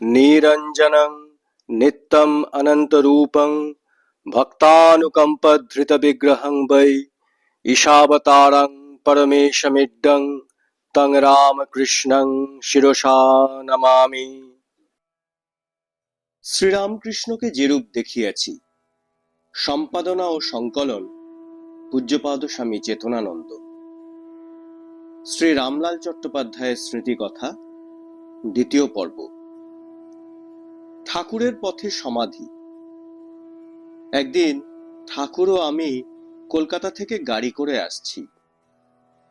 নিরঞ্জনং নিত্যম অনন্তরূপং ভক্তানুকম্পধৃতবিগ্রহং বৈ ঈশাবতারং পরমেশমিড্ডং তং রামকৃষ্ণং শিরসা নমামি শ্রীরামকৃষ্ণকে যেরূপ দেখিয়াছি, সম্পাদনা ও সংকলন পূজ্যপাদ স্বামী চেতনানন্দ। শ্রী রামলাল চট্টোপাধ্যায়ের স্মৃতিকথা, দ্বিতীয় পর্ব। ঠাকুরের পথে সমাধি। একদিন ঠাকুর ও আমি কলকাতা থেকে গাড়ি করে আসছি।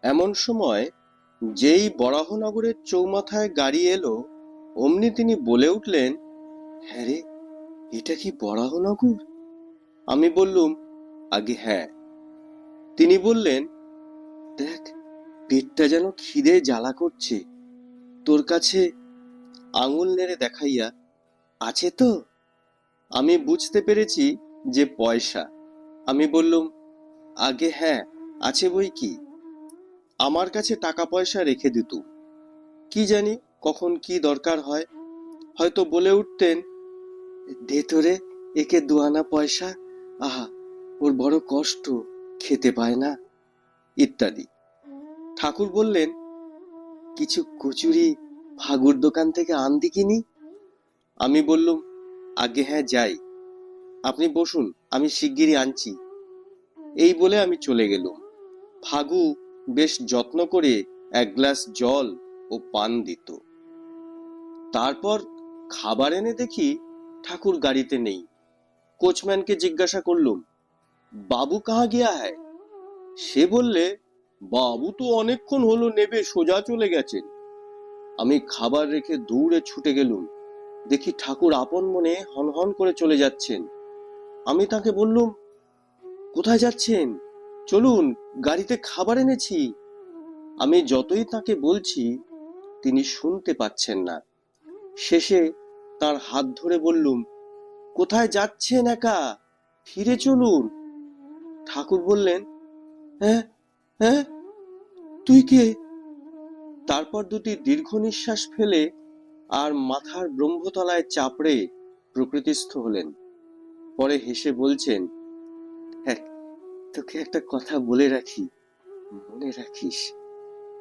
এমন সময় যেই বরাহনগরের চৌমাথায় গাড়ি এলো, অমনি তিনি বলে উঠলেন হ্যাঁ রে, এটা কি বরাহনগর? আমি বললুম, আগে হ্যাঁ। তিনি বললেন, দেখ, পেটটা যেন খিদে জ্বালা করছে। তোর কাছে আঙুল নেড়ে দেখাইয়া আছে তো? আমি বুঝতে পেরেছি যে পয়সা। আমি বললুম, আগে হ্যাঁ আছে বই কি? আমার কাছে টাকা পয়সা রেখে দিত কি জানি কখন কি দরকার হয়। হয়তো বলে উঠতেন, দে তোরে একে দুয়ানা পয়সা। আহা, ওর বড় কষ্ট, খেতে পায় না। ইত্যাদি। ঠাকুর বললেন, কিছু কচুরি, ফাগুর দোকান থেকে আনদি কিনি? আমি বললুম, আগে হ্যাঁ যাই। আপনি বসুন, আমি শিগগিরই আনছি। এই বলে আমি চলে গেলুম। ফাগু বেশ যত্ন করে এক গ্লাস জল ও পান দিত। তারপর খাবার এনে দেখি ঠাকুর গাড়িতে নেই। কোচম্যানকে জিজ্ঞাসা করলুম, বাবু কাহা গিয়া হ্যায়? সে বললে, বাবু তো অনেকক্ষণ হলো নেবে, সোজা চলে গেছেন। আমি খাবার রেখে দৌড়ে ছুটে গেলুম। দেখি ঠাকুর আপন মনে হনহন করে চলে যাচ্ছেন। আমি তাকে বললুম, কোথায় যাচ্ছেন? চলুন, গাড়িতে খাবার এনেছি। আমি যতই তাকে বলছি, তিনি শুনতে পাচ্ছেন না। শেষে তার হাত ধরে বললুম, কোথায় যাচ্ছেন একা? ফিরে চলুন। ঠাকুর বললেন হ্যাঁ হ্যাঁ তুই কে? তারপর দুটি দীর্ঘ নিঃশ্বাস ফেলে আর মাথার ব্রহ্মতলায় চাপড়ে প্রকৃতিস্থ হলেন। পরে হেসে বলছেন হ্যাঁ তোকে একটা কথা বলে রাখি, মনে রাখিস।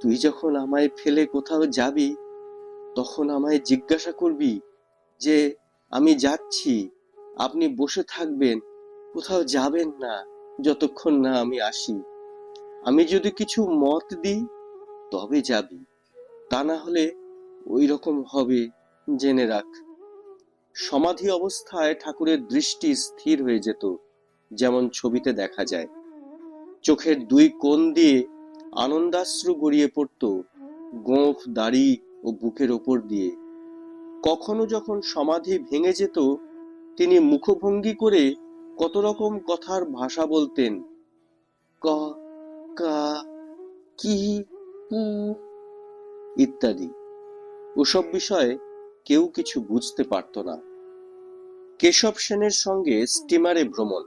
তুই যখন আমায় ফেলে কোথাও যাবি, তখন আমায় জিজ্ঞাসা করবি যে, আমি যাচ্ছি, আপনি বসে থাকবেন, কোথাও যাবেন না, যতক্ষণ না আমি আসি। আমি যদি কিছু মত দিই, তবে যাবি। তা না হলে ওই রকম হবে, জেনে রাখ। সমাধি অবস্থায় ঠাকুরের দৃষ্টি স্থির হয়ে যেত, যেমন ছবিতে দেখা যায়। চোখের দুই কোণ দিয়ে আনন্দাশ্রু গড়িয়ে পড়ত, গোঁফ, দাড়ি ও বুকের ওপর দিয়ে। কখনো যখন সমাধি ভেঙে যেত, তিনি মুখভঙ্গি করে কত রকম কথার ভাষা বলতেন। ক, কা, কি, পু ইত্যাদি। ওসব বিষয়ে কেউ কিছু বুঝতে পারত না। কেশব সেনের সঙ্গে স্টিমারে ভ্রমণ।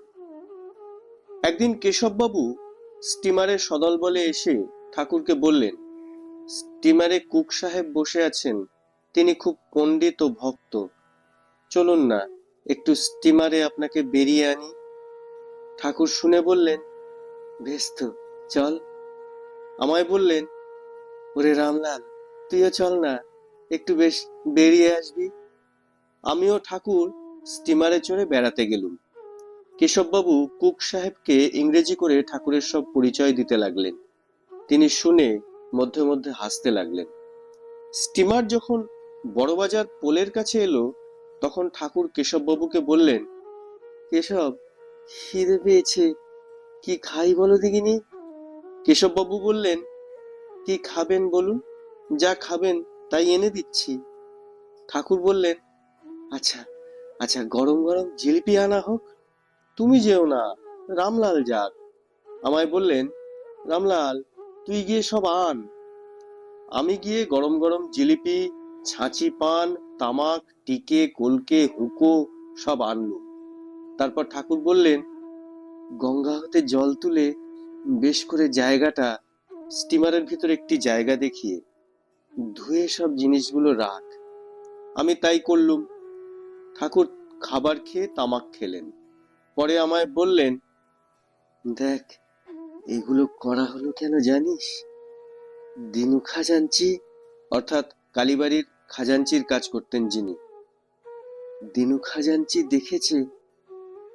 একদিন কেশববাবু স্টিমারে সদল বলে এসে ঠাকুরকে বললেন, স্টিমারে কুক সাহেব বসে আছেন, তিনি খুব পণ্ডিত ও ভক্ত। চলুন না, একটু স্টিমারে আপনাকে বেরিয়ে আনি। ঠাকুর শুনে বললেন বেশ তো চল। আমায় বললেন, ওরে রামলাল, তুইও চল না একটু বেশ বেরিয়ে আসবি। আমিও ঠাকুর স্টিমারে চড়ে বেড়াতে গেলুম। কেশববাবু কুক সাহেবকে ইংরেজি করে ঠাকুরের সব পরিচয় দিতে লাগলেন। তিনি শুনে মধ্যে মধ্যে হাসতে লাগলেন। স্টিমার যখন বড়বাজার পোলের কাছে এলো, তখন ঠাকুর কেশববাবুকে বললেন, কেশব, খিদে পেয়েছে। কি খাই বলো দিগিনি কেশববাবু বললেন, কি খাবেন বলুন? যা খাবেন তাই এনে দিচ্ছি। ঠাকুর বললেন আচ্ছা আচ্ছা গরম গরম জিলিপি আনা হোক। তুমি যেও না, রামলাল যাক। আমায় বললেন, রামলাল, তুই গিয়ে সব আন। আমি গিয়ে গরম গরম জিলিপি, ছাঁচি পান, তামাক, টিকে, কলকে, হুকো সব আনলো তারপর ঠাকুর বললেন, গঙ্গা হতে জল তুলে বেশ করে জায়গাটা, স্টিমারের ভিতর একটি জায়গা দেখিয়ে। ধুয়ে সব জিনিসগুলো রাখ। আমি তাই করলুম। ঠাকুর খাবার খেয়ে তামাক খেলেন। পরে আমায় বললেন, দেখ, এগুলো করা হলো কেন জানিস? দিনু খাজাঞ্চি, অর্থাৎ কালীবাড়ির খাজাঞ্চির কাজ করতেন যিনি। দিনু খাজাঞ্চি দেখেছে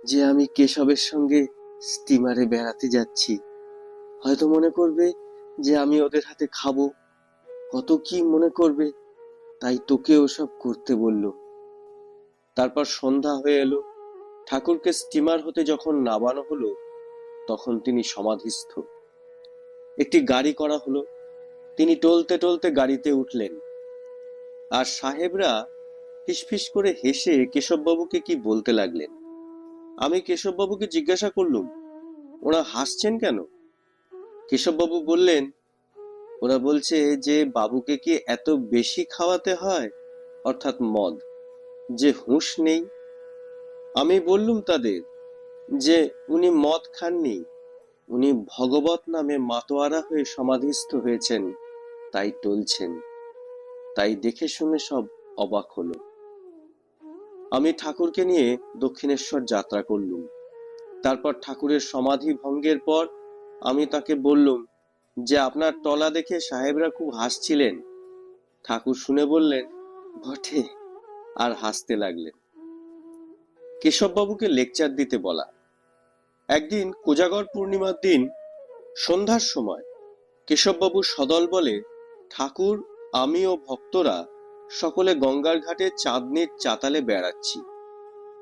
যে আমি কেশবের সঙ্গে স্টিমারে বেড়াতে যাচ্ছি। হয়তো মনে করবে যে আমি ওদের হাতে খাব। কত কি মনে করবে? তাই তোকে ওসব করতে বলল। তারপর সন্ধ্যা হয়ে এলো। ঠাকুরকে স্টিমার হতে যখন নামানো হলো, তখন তিনি সমাধিস্থ। একটি গাড়ি করা হলো। তিনি টলতে টলতে গাড়িতে উঠলেন। আর সাহেবরা ফিসফিস করে হেসে কেশববাবুকে কি বলতে লাগলেন? আমি কেশববাবুকে জিজ্ঞাসা করলুম, ওরা হাসছেন কেন? কেশববাবু বললেন ওরা বলছে যে বাবুকে কি এত বেশি খাওয়াতে হয়? অর্থাৎ মদ। যে হুঁশ নেই। আমি বললুম তাদের যে উনি মদ খাননি। উনি ভগবত নামে মাতোয়ারা হয়ে সমাধিস্থ হয়েছেন। তাই টলছেন। তাই দেখে শুনে সব অবাক হলো। আমি ঠাকুরকে নিয়ে দক্ষিণেশ্বর যাত্রা করলুম। তারপর ঠাকুরের সমাধি ভঙ্গের পর আমি তাকে বললুম যে আপনার তলা দেখে সাহেবরা খুব হাসছিলেন। ঠাকুর শুনে বললেন, বটে। আর হাসতে লাগলেন। কেশববাবুকে লেকচার দিতে বলা। একদিন কোজাগর পূর্ণিমার দিন, সন্ধ্যার সময়, কেশববাবু সদল বলে, ঠাকুর, আমি ও ভক্তরা সকলে গঙ্গার ঘাটে চাঁদনির চাতালে বেড়াচ্ছি।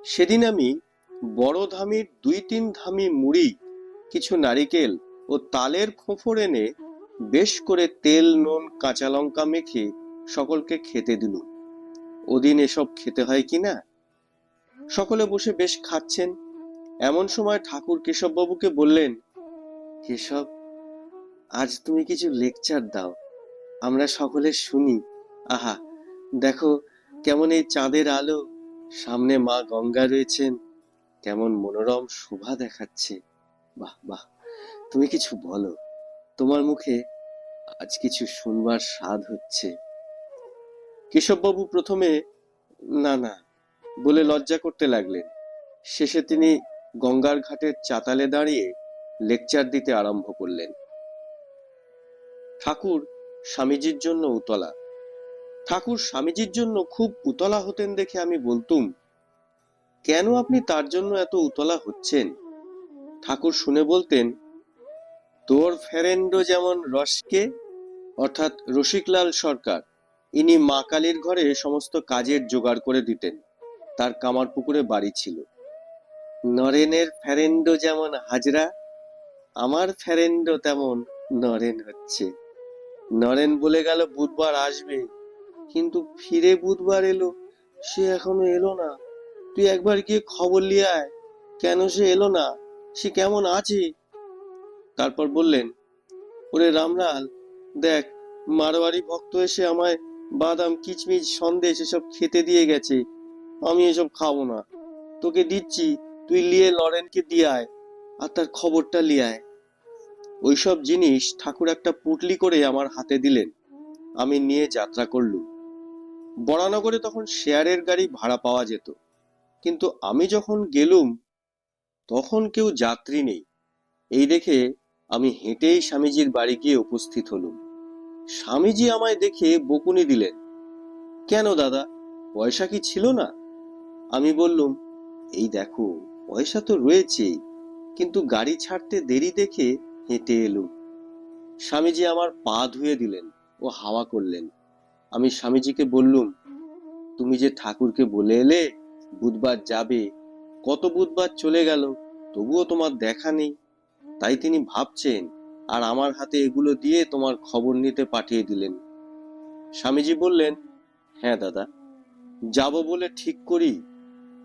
সেদিন আমি বড় ধামির দুই তিন ধামি মুড়ি, কিছু নারিকেল ও তালের খোঁফর এনে বেশ করে তেল, নুন, কাঁচা লঙ্কা মেখে সকলকে খেতে দিলুম ওদিন এসব খেতে হয় কি না? সকলে বসে বেশ খাচ্ছেন। এমন সময় ঠাকুর কেশববাবুকে বললেন, কেশব, আজ তুমি কিছু লেকচার দাও। আমরা সকলে শুনি। আহা, দেখো কেমন এই চাঁদের আলো। সামনে মা গঙ্গা রয়েছেন। কেমন মনোরম শোভা দেখাচ্ছে। বাহ বাহ তুমি কিছু বলো। তোমার মুখে আজ কিছু শুনবার স্বাদ হচ্ছে। কেশববাবু প্রথমে, না না, বলে লজ্জা করতে লাগলেন। শেষে তিনি গঙ্গার ঘাটের চাতালে দাঁড়িয়ে লেকচার দিতে আরম্ভ করলেন। ঠাকুর স্বামীজির জন্য উতলা। ঠাকুর স্বামীজির জন্য খুব উতলা হতেন দেখে আমি বলতুম, কেন আপনি তার জন্য এত উতলা হচ্ছেন? ঠাকুর শুনে বলতেন তোর ফেরেন্ডো যেমন রসকে, অর্থাৎ রসিকলাল সরকার, ইনি মা কালীর ঘরে সমস্ত কাজের জোগাড় করে দিতেন। তার কামার পুকুরে বাড়ি ছিল। নরেনের ফেরেন্ডো যেমন হাজরা, আমার ফেরেন্ডো তেমন নরেন হচ্ছে। নরেন বলে গেল, বুধবার আসবে। কিন্তু ফিরে বুধবার এলো, সে এখনও এলো না। তুই একবার গিয়ে খবর নিয়ে আয়, কেন সে এলো না? সে কেমন আছে? তারপর বললেন, ওরে রামলাল, দেখ, মারোয়ারি ভক্ত এসে আমায় বাদাম, কিচমিচ, সন্দেশ এসব খেতে দিয়ে গেছে। আমি এসব খাব না। তোকে দিচ্ছি, তুই লিয়ে লরেনকে দিয়ে আয় আর তার খবরটা লিয়ে আয়। ওইসব জিনিস ঠাকুর একটা পুটলি করে আমার হাতে দিলেন। আমি নিয়ে যাত্রা করলুম। বরানগরে তখন শেয়ারের গাড়ি ভাড়া পাওয়া যেত। কিন্তু আমি যখন গেলুম, তখন কেউ যাত্রী নেই। এই দেখে আমি হেঁটেই স্বামীজির বাড়ি গিয়ে উপস্থিত হলুম। স্বামীজি আমায় দেখে বকুনি দিলেন, কেন দাদা, পয়সা কি ছিল না? আমি বললুম, এই দেখো, পয়সা তো রয়েছেই, কিন্তু গাড়ি ছাড়তে দেরি দেখে হেঁটে এলুম। স্বামীজি আমার পা ধুয়ে দিলেন ও হাওয়া করলেন। আমি স্বামীজিকে বললুম, তুমি যে ঠাকুরকে বলে এলে, বুধবার যাবে, কত বুধবার চলে গেল, তবুও তোমার দেখা নেই। তাই তিনি ভাবছেন, আর আমার হাতে এগুলো দিয়ে তোমার খবর নিতে পাঠিয়ে দিলেন। স্বামীজি বললেন হ্যাঁ দাদা, যাব বলে ঠিক করি,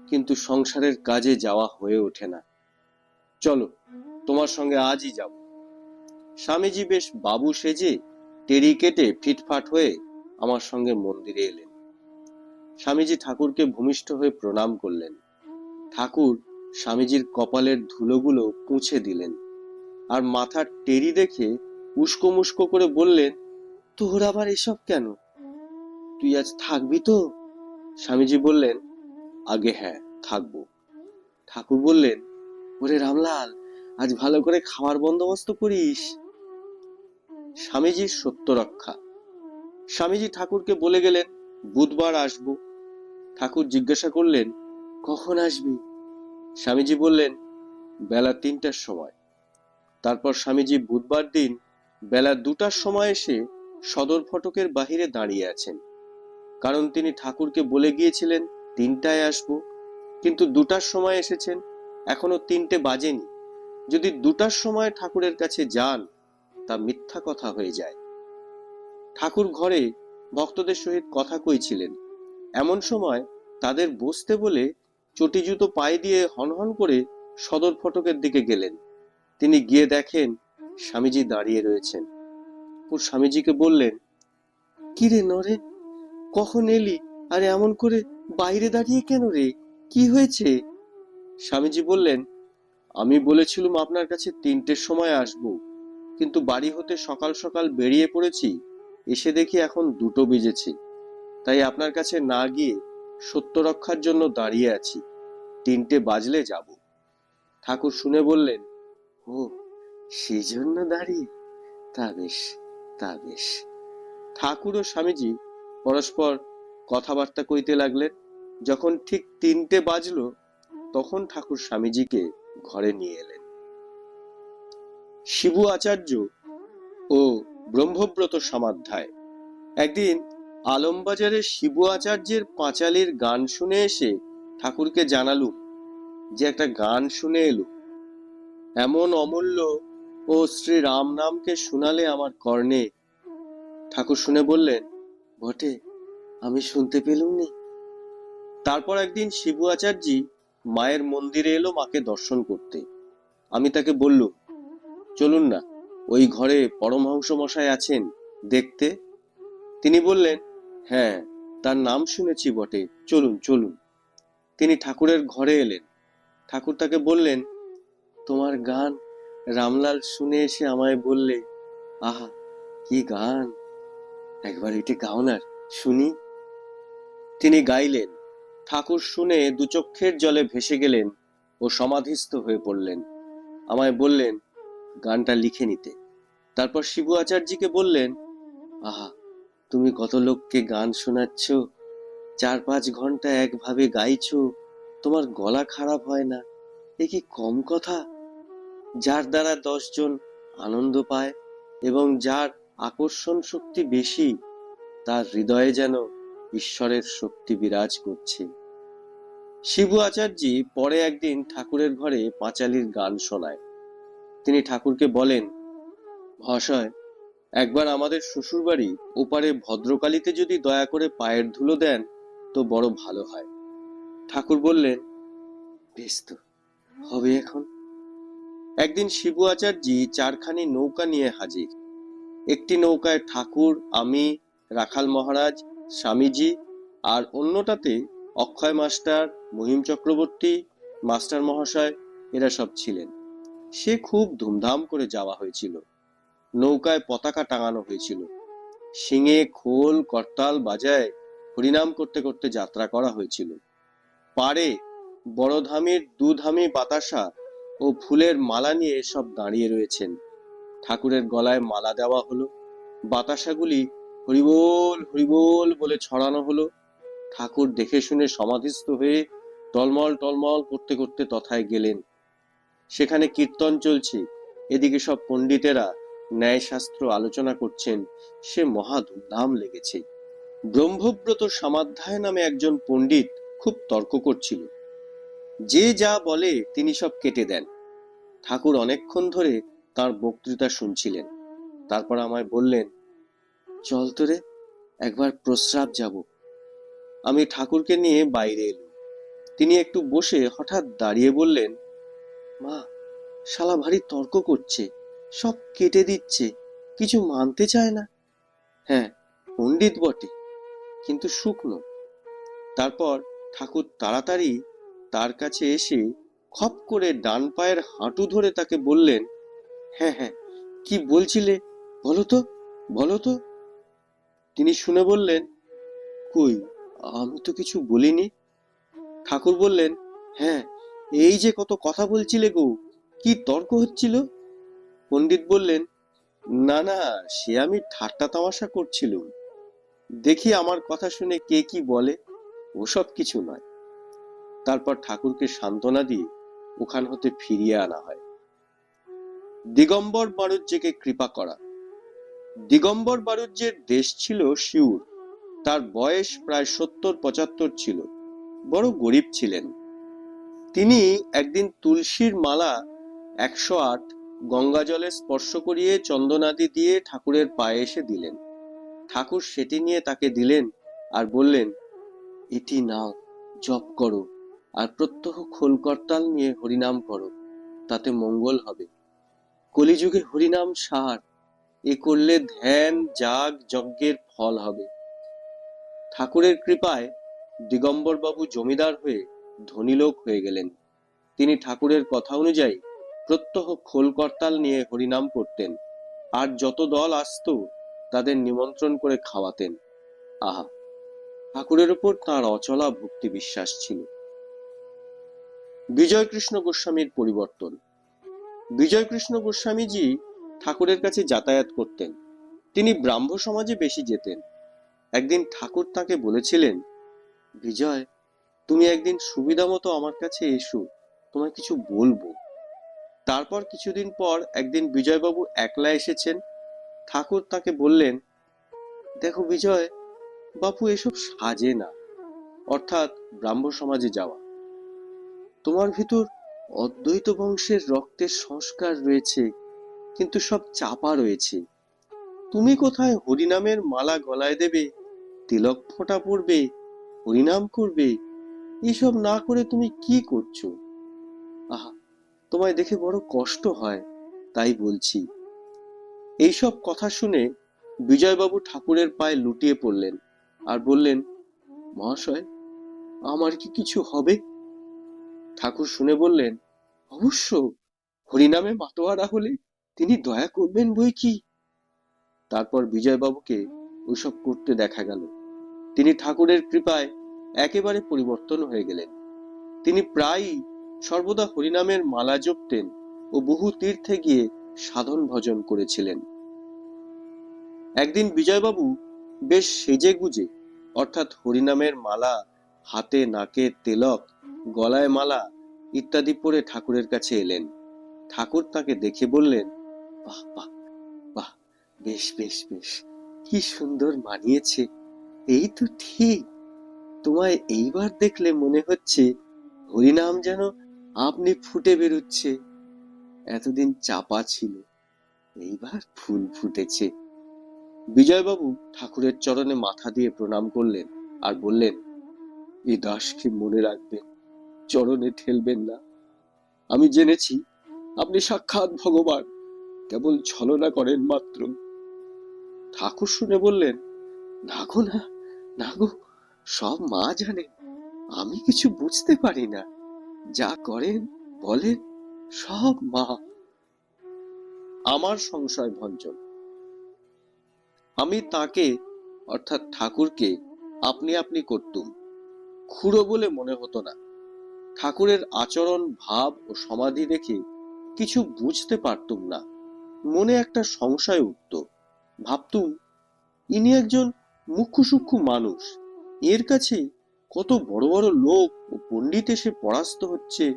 কিন্তু সংসারের কাজে যাওয়া হয়ে ওঠে না। চলো, তোমার সঙ্গে আজই যাব। স্বামীজি বেশ বাবু সেজে টেরি কেটে ফিটফাট হয়ে আমার সঙ্গে মন্দিরে এলেন। স্বামীজি ঠাকুরকে ভূমিষ্ঠ হয়ে প্রণাম করলেন। ঠাকুর স্বামীজির কপালের ধুলোগুলো পুঁছে দিলেন। আর মাথার টেরি দেখে উস্কো মুস্কো করে বললেন, তোর আবার এসব কেন? তুই আজ থাকবি তো? স্বামীজি বললেন, আগে হ্যাঁ থাকব। ঠাকুর বললেন, ওরে রামলাল, আজ ভালো করে খাওয়ার বন্দোবস্ত করিস। স্বামীজির সত্য রক্ষা স্বামীজি ঠাকুরকে বলে গেলেন, বুধবার আসব। ঠাকুর জিজ্ঞাসা করলেন, কখন আসবি? স্বামীজি বললেন, বেলা তিনটার সময়। তারপর স্বামীজি বুধবার দিন বেলা দুটার সময় এসে সদর ফটকের বাহিরে দাঁড়িয়ে আছেন। কারণ তিনি ঠাকুরকে বলে গিয়েছিলেন, তিনটায় আসব। কিন্তু দুটার সময় এসেছেন, এখনও তিনটে বাজেনি। যদি দুটার সময় ঠাকুরের কাছে যান, তা মিথ্যা কথা হয়ে যায়। ঠাকুর ঘরে ভক্তদের সহিত কথা কইছিলেন। এমন সময় তাদের বসতে বলে চটি জুতো পায়ে দিয়ে হনহন করে সদর ফটকের দিকে গেলেন। তিনি গিয়ে দেখেন স্বামীজি দাঁড়িয়ে রয়েছেন। ও স্বামীজিকে বললেন, কি রে নরে, কখন এলি? আর এমন করে বাইরে দাঁড়িয়ে কেন রে? কি হয়েছে? স্বামীজি বললেন, আমি বলেছিলাম আপনার কাছে তিনটের সময় আসব, কিন্তু বাড়ি হতে সকাল সকাল বেরিয়ে পড়েছি, এসে দেখি এখন দুটো বেজেছে। তাই আপনার কাছে না গিয়ে সত্য রক্ষার জন্য দাঁড়িয়ে আছি। তিনটে বাজলে যাব। ঠাকুর শুনে বললেন ও সেই জন্য দাঁড়িয়ে তা বেশ তা বেশ। ঠাকুর ও স্বামীজি পরস্পর কথাবার্তা কইতে লাগলেন। যখন ঠিক তিনটে বাজলো, তখন ঠাকুর স্বামীজিকে ঘরে নিয়ে এলেন। শিবু আচার্য ও ব্রহ্মব্রত সমাধ্যায় একদিন আলমবাজারে শিবু আচার্যের পাঁচালির গান শুনে এসে ঠাকুরকে জানালুম যে একটা গান শুনে এলো এমন অমূল্য ও শ্রী রাম নামকে শোনালে আমার কর্ণে। ঠাকুর শুনে বললেন, বটে, আমি শুনতে পেলুম নি তারপর একদিন শিবু আচার্যি মায়ের মন্দিরে এলো মাকে দর্শন করতে। আমি তাকে বললুম, চলুন না, ওই ঘরে পরমহংস মশাই আছেন, দেখতে। তিনি বললেন হ্যাঁ তার নাম শুনেছি বটে, চলুন চলুন। তিনি ঠাকুরের ঘরে এলেন। ঠাকুর তাকে বললেন তোমার গান। রামলাল শুনে এসে আমায় বললে, আহা, কি গান? একবার এটি গাও না, শুনি। তিনি গাইলেন। ঠাকুর শুনে দুচক্ষের জলে ভেসে গেলেন ও সমাধিস্থ হয়ে পড়লেন। আমায় বললেন, গানটা লিখে নিতে। তারপর শিবু আচার্যকে বললেন, আহা, তুমি কত লোককে গান শোনাচ্ছ? চার পাঁচ ঘণ্টা একভাবে গাইছো। তোমার গলা খারাপ হয় না। এ কি কম কথা? যার দ্বারা দশজন আনন্দ পায় এবং যার আকর্ষণ শক্তি বেশি, তার হৃদয়ে যেন ঈশ্বরের শক্তি বিরাজ করছে। শিবু আচার্যি পরে একদিন ঠাকুরের ঘরে পাঁচালির গান শোনায়। তিনি ঠাকুরকে বলেন, মহাশয়, একবার আমাদের শ্বশুরবাড়ি ওপারে ভদ্রকালীতে যদি দয়া করে পায়ের ধুলো দেন, তো বড় ভালো হয়। ঠাকুর বললেন, বেশ তো, হবে এখন। একদিন শিবু আচার্যি চারখানি নৌকা নিয়ে হাজির। একটি নৌকায় ঠাকুর, আমি, রাখাল মহারাজ, স্বামীজি আর অন্যটাতে অক্ষয় মাস্টার, মহিম চক্রবর্তী, মাস্টার মহাশয় এরা সব ছিলেন। সে খুব ধুমধাম করে যাওয়া হয়েছিল। নৌকায় পতাকা টাঙানো হয়েছিল। শিঙে খোল, করতাল বাজায় হরিনাম করতে করতে যাত্রা করা হয়েছিল। পারে বড় ধামির দু বাতাসা ও ফুলের মালা নিয়ে সব দাঁড়িয়ে রয়েছেন। ঠাকুরের গলায় মালা দেওয়া হলো, বাতাসাগুলি হরিবোল হরিবোল বলে ছড়ানো হলো। ঠাকুর দেখে শুনে সমাধিস্থ হয়ে টলমল টলমল করতে করতে তথায় গেলেন। সেখানে কীর্তন চলছে, এদিকে সব পণ্ডিতেরা ন্যায়শাস্ত্র আলোচনা করছেন, সে মহা ধুমধাম লেগেছে। ব্রহ্মব্রত সমাধ্যায় নামে একজন পণ্ডিত খুব তর্ক করছিল। যে যা বলে তিনি সব কেটে দেন। ঠাকুর অনেকক্ষণ ধরে তার বক্তৃতা শুনছিলেন। তারপর আমায় বললেন, চল তো রে, একবার প্রস্রাব যাব। আমি ঠাকুরকে নিয়ে বাইরে এলুম। তিনি একটু বসে হঠাৎ দাঁড়িয়ে বললেন, মা, শালা ভারী তর্ক করছে, সব কেটে দিচ্ছে, কিছু মানতে চায় না? হ্যাঁ পণ্ডিত বটে, কিন্তু শুকনো। তারপর ঠাকুর তাড়াতাড়ি তার কাছে এসে খপ করে ডান পায়ের হাঁটু ধরে তাকে বললেন হ্যাঁ হ্যাঁ কি বলছিলে? বলো তো বলো তো। তিনি শুনে বললেন, কই, আমি তো কিছু বলিনি। ঠাকুর বললেন হ্যাঁ এই যে কত কথা বলছিলে গো, কি তর্ক হচ্ছিল? পণ্ডিত বললেন, না না, সে আমি ঠাট্টা তামাশা করছিলুম। দেখি আমার কথা শুনে কে কি বলে, ওসব কিছু নয়। তারপর ঠাকুরকে সান্ত্বনা দিয়ে ওখান হতে ফিরিয়ে আনা হয়। দিগম্বর বাণিজ্যকে কৃপা করা। দিগম্বর বাণিজ্যের দেশ ছিল শিউর। তার বয়স প্রায় সত্তর, পঁচাত্তর ছিল। বড় গরিব ছিলেন। তিনি একদিন তুলসীর মালা একশো আট গঙ্গা জলে স্পর্শ করিয়ে চন্দনাদি দিয়ে ঠাকুরের পায়ে এসে দিলেন। ঠাকুর সেটি নিয়ে তাকে দিলেন আর বললেন, এটি নাও, জপ করো। আর প্রত্যহ খোল করতাল নিয়ে হরিনাম করো, তাতে মঙ্গল হবে। কলিযুগে হরিনাম সার, এ করলে ধ্যান, যাগ, যজ্ঞের ফল হবে। ঠাকুরের কৃপায় দিগম্বর বাবু জমিদার হয়ে ধনী লোক হয়ে গেলেন। তিনি ঠাকুরের কথা অনুযায়ী প্রত্যহ খোল করতাল নিয়ে হরিনাম করতেন, আর যত দল আসত তাদের নিমন্ত্রণ করে খাওয়াতেন। আহা, ঠাকুরের উপর তার অচলা ভক্তি বিশ্বাস ছিল। বিজয় কৃষ্ণ গোস্বামীর পরিবর্তন। বিজয় কৃষ্ণ গোস্বামীজি ঠাকুরের কাছে যাতায়াত করতেন। তিনি ব্রাহ্ম সমাজে বেশি যেতেন। একদিন ঠাকুর তাকে বলেছিলেন, বিজয়, তুমি একদিন সুবিধা মতো আমার কাছে এসো, তোমায় কিছু বলব। তারপর কিছুদিন পর একদিন বিজয়বাবু একলা এসেছেন। ঠাকুর তাকে বললেন, দেখো বিজয়, বাপু এসব সাজে না। অর্থাৎ ব্রাহ্ম সমাজে যাওয়া। তোমার ভিতর অদ্বৈত বংশের রক্তের সংস্কার রয়েছে, কিন্তু সব চাপা রয়েছে। তুমি কোথায় হরিনামের মালা গলায় দেবে, তিলক ফোঁটা পড়বে, হরিনাম করবে, এসব না করে তুমি কি করছ? আহা, তোমায় দেখে বড় কষ্ট হয়, তাই বলছি। এইসব কথা শুনে বিজয়বাবু ঠাকুরের পায়ে লুটিয়ে পড়লেন আর বললেন, মহাশয়, আমার কি কিছু হবে? ঠাকুর শুনে বললেন, অবশ্য হরিনামে মাতোয়ারা হলে তিনি দয়া করবেন বই কি? তারপর বিজয়বাবুকে ওইসব করতে দেখা গেল। তিনি ঠাকুরের কৃপায় একেবারে পরিবর্তন হয়ে গেলেন। তিনি প্রায়ই সর্বদা হরিনামের মালা জপতেন ও বহু তীর্থে গিয়ে সাধন ভজন করেছিলেন। একদিন বিজয়বাবু বেশ সেজে গুজে অর্থাৎ হরিনামের মালা হাতে নাকে তেলক, গলায় মালা ইত্যাদি পরে ঠাকুরের কাছে এলেন। ঠাকুর তাকে দেখে বললেন, বাহ বাহ বাহ, বেশ বেশ বেশ, কি সুন্দর মানিয়েছে। এই তো ঠিক। তোমায় এইবার দেখলে মনে হচ্ছে হরিনাম যেন আপনি ফুটে বেরোচ্ছে। এতদিন চাপা ছিল, এইবার ফুল ফুটেছে। বিজয়বাবু ঠাকুরের চরণে মাথা দিয়ে প্রণাম করলেন আর বললেন এই দাসকে মনে রাখবেন, চরণে ঠেলবেন না। আমি জেনেছি আপনি সাক্ষাৎ ভগবান, কেবল ছলনা করেন মাত্র। ঠাকুর শুনে বললেন, না গো, না না গো, সব মা জানে, আমি কিছু বুঝতে পারি না। যা করেন, বলেন, সব মা। আমার সংশয় ভঞ্জন। আমি তাকে, অর্থাৎ ঠাকুরকে, আপনি আপনি করতুম। খুড়ো বলে মনে হতো না। ঠাকুরের আচরণ, ভাব ও সমাধি দেখে কিছু বুঝতে পারতুম না। মনে একটা সংশয় উঠত। ভাবতুম, ইনি একজন মুখ্য সূক্ষ্ম মানুষ। এর কাছে কত বড় বড় লোক ও পণ্ডিত এসে পরাস্ত হচ্ছে,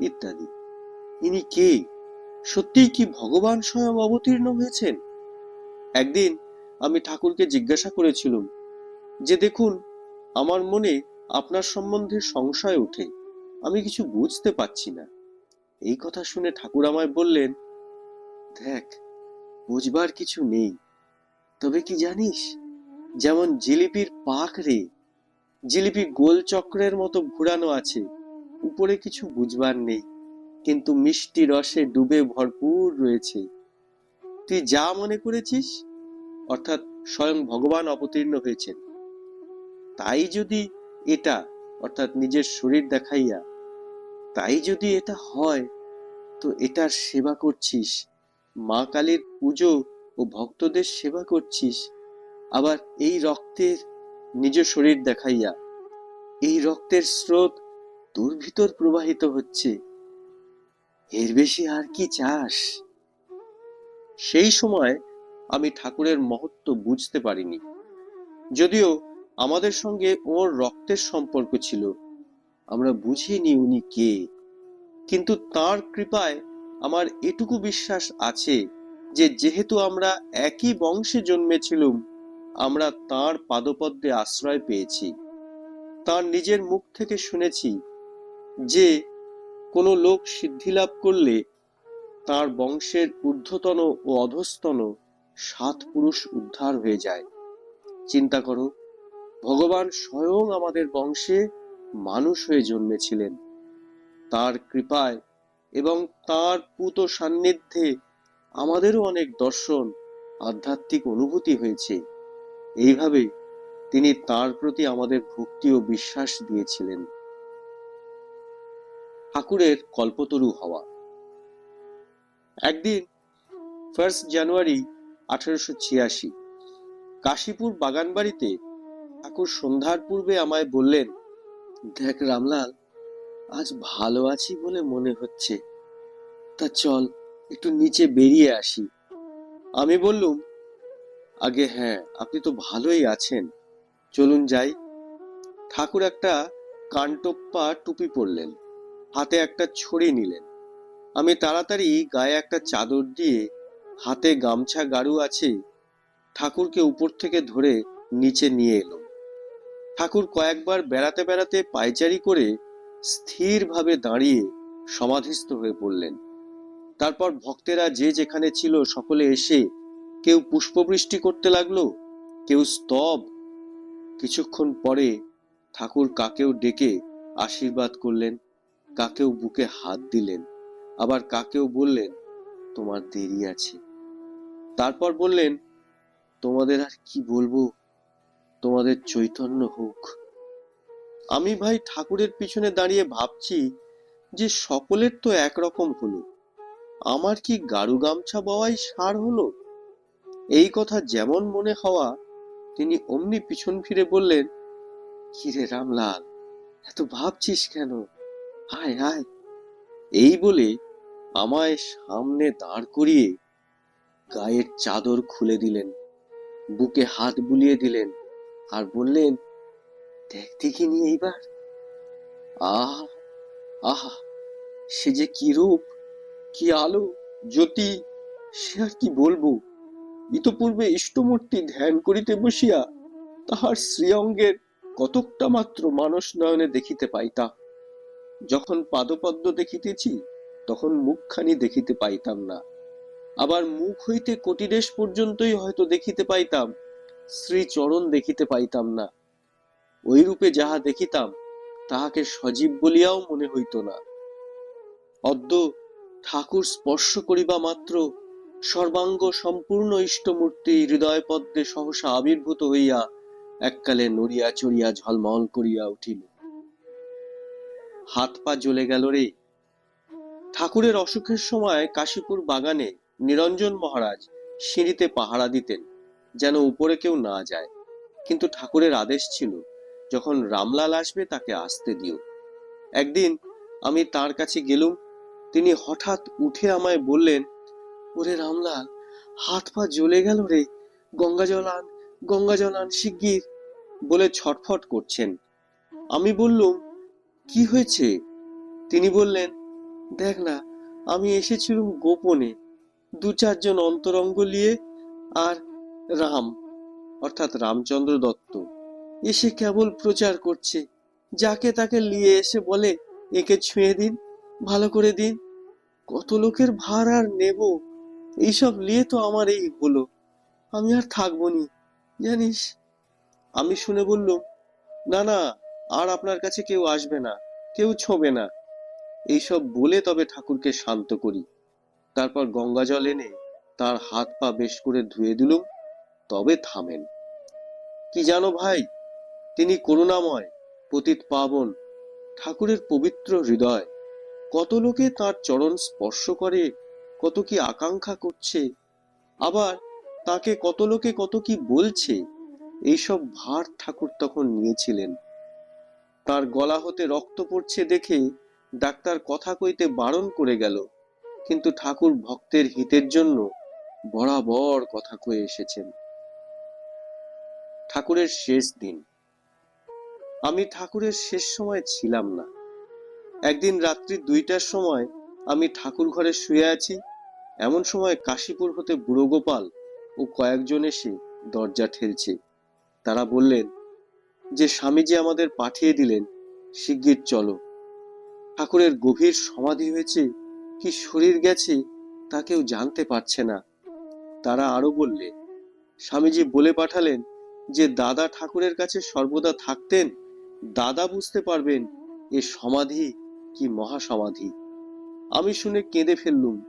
ইত্যাদি। ইনি কে? সত্যিই কি ভগবান স্বয়ং অবতীর্ণ হয়েছেন? একদিন আমি ঠাকুরকে জিজ্ঞাসা করেছিলাম, যে দেখুন, আমার মনে আপনার সম্বন্ধে সংশয় ওঠে। আমি কিছু বুঝতে পারছি না। এই কথা শুনে ঠাকুর আমায় বললেন, দেখ, বুঝবার কিছু নেই। তবে কি জানিস, যেমন জিলিপির পাক রে, জিলিপি গোল চক্রের মতো ঘুরানো আছে, উপরে কিছু বুঝবার নেই। কিন্তু মিষ্টি রসে ডুবে ভরপুর রয়েছে। তুই যা মনে করেছিস, অর্থাৎ স্বয়ং ভগবান অবতীর্ণ হয়েছেন। তাই যদি এটা, অর্থাৎ নিজের শরীর দেখাইয়া, তাই যদি এটা হয়, তো এটার সেবা করছিস। মা কালীর পুজো ও ভক্তদের সেবা করছিস। আবার এই রক্তের নিজ শরীর দেখাইয়া, এই রক্তের স্রোত তোর ভিতর প্রবাহিত হচ্ছে। এর বেশি আর কি চাস? সেই সময় আমি ঠাকুরের মহত্ব বুঝতে পারিনি। যদিও আমাদের সঙ্গে ওর রক্তের সম্পর্ক ছিল। আমরা বুঝিনি উনি কে। কিন্তু তার কৃপায় আমার এটুকু বিশ্বাস আছে যে যেহেতু আমরা একই বংশে জন্মেছিলুম, আমরা তার পাদপদ্মে আশ্রয় পেয়েছি। তার নিজের মুখ থেকে শুনেছি যে কোনো লোক সিদ্ধিলাভ করলে তার বংশের ঊর্ধ্বতন ও অধস্তন সাত পুরুষ উদ্ধার হয়ে যায়। চিন্তা করো ভগবান স্বয়ং আমাদের বংশে মানুষ হয়ে জন্মেছিলেন। তার কৃপায় এবং তার পুত সান্নিধ্যে আমাদেরও অনেক দর্শন, আধ্যাত্মিক অনুভূতি হয়েছে। এইভাবে তিনি তার প্রতি আমাদের ভক্তি ও বিশ্বাস দিয়েছিলেন। ঠাকুরের কল্পতরু হওয়া। একদিন ফার্স্ট জানুয়ারি আঠারোশো ছিয়াশি, কাশীপুর বাগানবাড়িতে ঠাকুর সন্ধ্যার পূর্বে আমায় বললেন, দেখ রামলাল, আজ ভালো আছি বলে মনে হচ্ছে। তা চল, একটু নিচে বেরিয়ে আসি। আমি বললুম, আগে হ্যাঁ আপনি তো ভালোই আছেন। চলুন যাই। ঠাকুর একটা কানটোপ্পা টুপি পরলেন, হাতে একটা ছড়ি নিলেন। আমি তাড়াতাড়ি গায়ে একটা চাদর দিয়ে হাতে গামছা গাড়ু আছে, ঠাকুরকে উপর থেকে ধরে নিচে নিয়ে এলো ঠাকুর কয়েকবার বেড়াতে বেড়াতে পায়চারি করে স্থিরভাবে দাঁড়িয়ে সমাধিস্থ হয়ে পড়লেন। তারপর ভক্তেরা যে যেখানে ছিল সকলে এসে কেউ পুষ্পবৃষ্টি করতে লাগল, কেউ স্তব। কিছুক্ষণ পরে ঠাকুর কাকেও ডেকে আশীর্বাদ করলেন, কাকেও বুকে হাত দিলেন, আবার কাকেও বললেন, তোমার দেরি আছে। তারপর বললেন, তোমাদের আর কি বলব? তোমাদের চৈতন্য হোক। আমি ভাই ঠাকুরের পিছনে দাঁড়িয়ে ভাবছি যে সকলের তো একরকম হলো। আমার কি গাড়ু গামছা বওয়াই সার হলো? এই কথা যেমন মনে হওয়া, তিনি অমনি পিছন ফিরে বললেন, কিরে রামলাল, এত ভাবছিস কেন? হায় হায় এই বলে আমায় সামনে দাঁড় করিয়ে গায়ের চাদর খুলে দিলেন, বুকে হাত বুলিয়ে দিলেন। আর বললেন, দেখ দেখিনি এইবার। আহ, আহা, সে যে কি রূপ, কি আলো, জ্যোতি, সে আর কি বলব? ইতপূর্বে ইষ্টমূর্তি ধ্যান করিতে বসিয়া তাহার শ্রীঅঙ্গের কতকটা মাত্র মানস নয়নে দেখিতে পাইতাম। যখন পাদপদ্ম দেখিতেছি, তখন মুখখানি দেখিতে পাইতাম না। আবার মুখ হইতে কোটিদেশ পর্যন্তই হয়তো দেখিতে পাইতাম। শ্রীচরণ দেখিতে পাইতাম না। ওই রূপে যাহা দেখিতাম, তাহাকে সজীব বলিয়াও মনে হইত না। অদ্য ঠাকুর স্পর্শ করিবা মাত্র সর্বাঙ্গ সম্পূর্ণ ইষ্টমূর্তি হৃদয় পদ্মে সহসা আবির্ভূত হইয়া এককালে নড়িয়া চড়িয়া ঝলমল করিয়া উঠিল। হাত পা জ্বলে গেল রে। ঠাকুরের অসুখের সময় কাশীপুর বাগানে নিরঞ্জন মহারাজ সিঁড়িতে পাহারা দিতেন। যেন উপরে কেউ না যায়। কিন্তু ঠাকুরের আদেশ ছিল, যখন রামলাল আসবে তাকে আসতে দিও। একদিন আমি তার কাছে গেলুম, তিনি হঠাৎ উঠে আমায় বললেন, ওরে রামলাল, হাত পা জ্বলে গেল রে। গঙ্গা জল আন, গঙ্গা জল আন শিগগির, বলে ছটফট করছেন। আমি বললুম, কি হয়েছে? তিনি বললেন, দেখ না, আমি এসেছিলুম গোপনে। দু চারজন অন্তরঙ্গ নিয়ে আর রাম, অর্থাৎ রামচন্দ্র দত্ত। এসে কেবল প্রচার করছে, যাকে তাকে নিয়ে এসে বলে, একে ছুঁয়ে দিন, ভালো করে দিন। কত লোকের ভার আর নেব? এইসব নিয়ে তো আমার এই হলো। আমি আর থাকব নি জানিস? আমি শুনে বললুম, না না, আর আপনার কাছে কেউ আসবে না, কেউ ছোবে না। এইসব বলে তবে ঠাকুরকে শান্ত করি। তারপর গঙ্গা জল এনে তার হাত পা বেশ করে ধুয়ে দিলুম তবে থামেন। কি জানো ভাই, তিনি করুণাময়, পতিত পাবন, ঠাকুরের পবিত্র হৃদয়। কত লোকে তার চরণ স্পর্শ করে, কত কি আকাঙ্ক্ষা করছে, আবার তাকে কত লোকে কত কি বলছে, এইসব ভার ঠাকুর তখন নিয়েছিলেন। তার গলা হতে রক্ত পড়ছে দেখে ডাক্তার কথা কইতে বারণ করে গেল, কিন্তু ঠাকুর ভক্তের হিতের জন্য বরাবর কথা কয়ে এসেছেন। ঠাকুরের শেষ দিন। আমি ঠাকুরের শেষ সময় ছিলাম না। একদিন রাত্রি দুইটার সময় আমি ঠাকুর ঘরে শুয়ে আছি। এমন সময় কাশীপুর হতে বুড়ো গোপাল ও কয়েকজন এসে দরজা ঠেলছে। তারা বললেন, যে স্বামীজি আমাদের পাঠিয়ে দিলেন, শিগগির চলো। ঠাকুরের গভীর সমাধি হয়েছে, কি শরীর গেছে তা কেউ জানতে পারছে না। তারা আরও বললে, স্বামীজি বলে পাঠালেন যে দাদা ঠাকুরের কাছে সর্বদা থাকতেন, দাদা বুঝতে পারবেন এ সমাধি কি মহাসমাধি। আমি শুনে কেঁদে ফেললুম,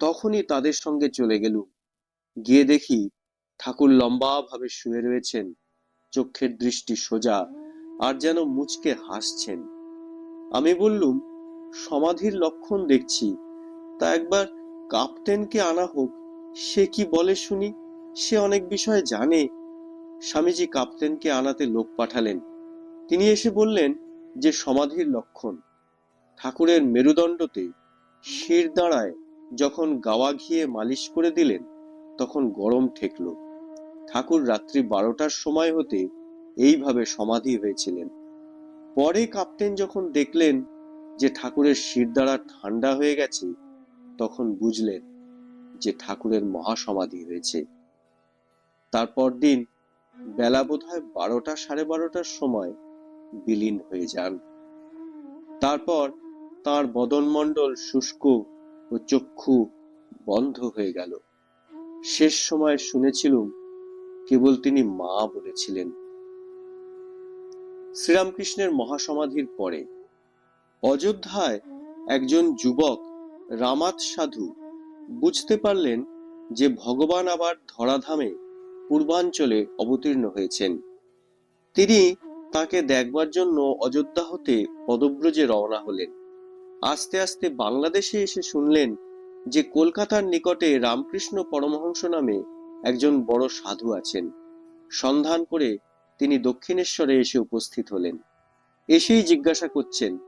তখনই তাদের সঙ্গে চলে গেলুম। গিয়ে দেখি ঠাকুর লম্বা ভাবে শুয়ে রয়েছেন, চোখের দৃষ্টি সোজা আর যেন মুচকে হাসছেন। আমি বললুম, সমাধির লক্ষণ দেখছি, তা একবার কাপ্তেনকে আনা হোক, সে কি বলে শুনি? সে অনেক বিষয় জানে স্বামীজি কাপ্তেনকে আনাতে লোক পাঠালেন। তিনি এসে বললেন যে সমাধির লক্ষণ। ঠাকুরের মেরুদণ্ডতে শির দাঁড়ায় যখন গাওয়া ঘিয়ে মালিশ করে দিলেন, তখন গরম ঠেকল। ঠাকুর রাত্রি বারোটার সময় হতে এইভাবে সমাধি হয়েছিলেন। পরে কাপ্তেন যখন দেখলেন যে ঠাকুরের শিরদাঁড়া ঠান্ডা হয়ে গেছে, তখন বুঝলেন যে ঠাকুরের মহাসমাধি হয়েছে। তারপর দিন বেলা বোধ হয় বারোটা সাড়ে বারোটার সময় বিলীন হয়ে যান। তারপর তার বদনমণ্ডল শুষ্ক ও চক্ষু বন্ধ হয়ে গেল। শেষ সময় শুনেছিলুম কেবল তিনি মা বলেছিলেন। শ্রীরামকৃষ্ণের মহাসমাধির পরে অযোধ্যায় একজন যুবক রামাত সাধু বুঝতে পারলেন যে ভগবান আবার ধরাধামে পূর্বাঞ্চলে অবতীর্ণ হয়েছেন। তিনি তাকে দেখবার জন্য অযোধ্যা হতে পদব্রজে রওনা হলেন। আস্তে আস্তে বাংলাদেশে এসে শুনলেন যে কলকাতার নিকটে রামকৃষ্ণ পরমহংস নামে একজন বড় সাধু আছেন। সন্ধান করে তিনি দক্ষিণেশ্বরে এসে উপস্থিত হলেন। এসেই জিজ্ঞাসা করছেন,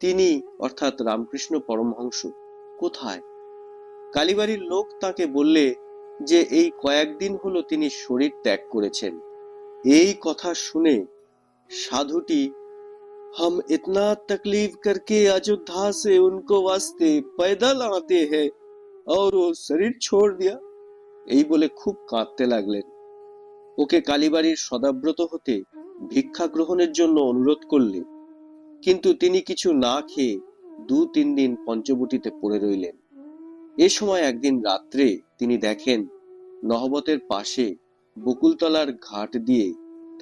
তিনি অর্থাৎ রামকৃষ্ণ পরমহংস কোথায়? কালীবাড়ির লোক তাকে বললে যে এই কয়েকদিন হলো তিনি শরীর ত্যাগ করেছেন এই কথা শুনে সাধুটি हम इतना तकलीफ करके अयोध्या से उनको वास्ते पैदल आते हैं और वो शरीर छोड़ दिया এই বলে খুব কাঁদতে লাগলেন ওকে কালীবাড়ির সদাব্রত হতে ভিক্ষা গ্রহণের জন্য অনুরোধ করলে কিন্তু তিনি কিছু না খেয়ে দু তিন দিন পঞ্চবটিতে পড়ে রইলেন এ সময় একদিন রাত্রে তিনি দেখেন নহবতের পাশে বকুলতলার ঘাট দিয়ে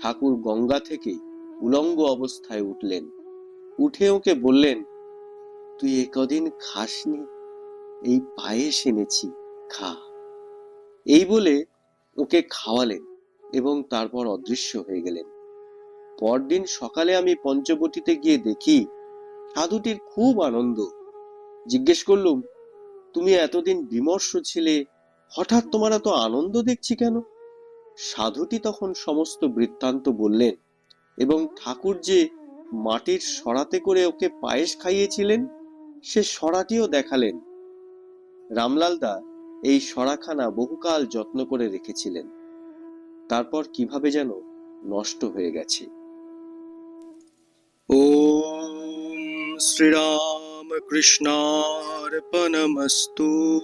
ঠাকুর গঙ্গা থেকে উলঙ্গ অবস্থায় উঠলেন। উঠে ওকে বললেন, তুই একদিন কদিন খাসনি? এই পায়েস এনেছি, খা। এই বলে ওকে খাওয়ালেন এবং তারপর অদৃশ্য হয়ে গেলেন। পরদিন সকালে আমি পঞ্চবটিতে গিয়ে দেখি সাধুটির খুব আনন্দ। জিজ্ঞেস করলুম তুমি এতদিন বিমর্ষ ছিলে, হঠাৎ তোমার এত আনন্দ দেখছি কেন? সাধুটি তখন সমস্ত বৃত্তান্ত বললেন, এবং ঠাকুর যে মাটির সরাতে করে ওকে পায়েস খাইয়েছিলেন, সে সরাটিও দেখালেন। রামলালদা এই সরাখানা বহুকাল যত্ন করে রেখেছিলেন। তারপর কীভাবে যেন নষ্ট হয়ে গেছে। ও শ্রীরাম कृष्णार्पणमस्तु।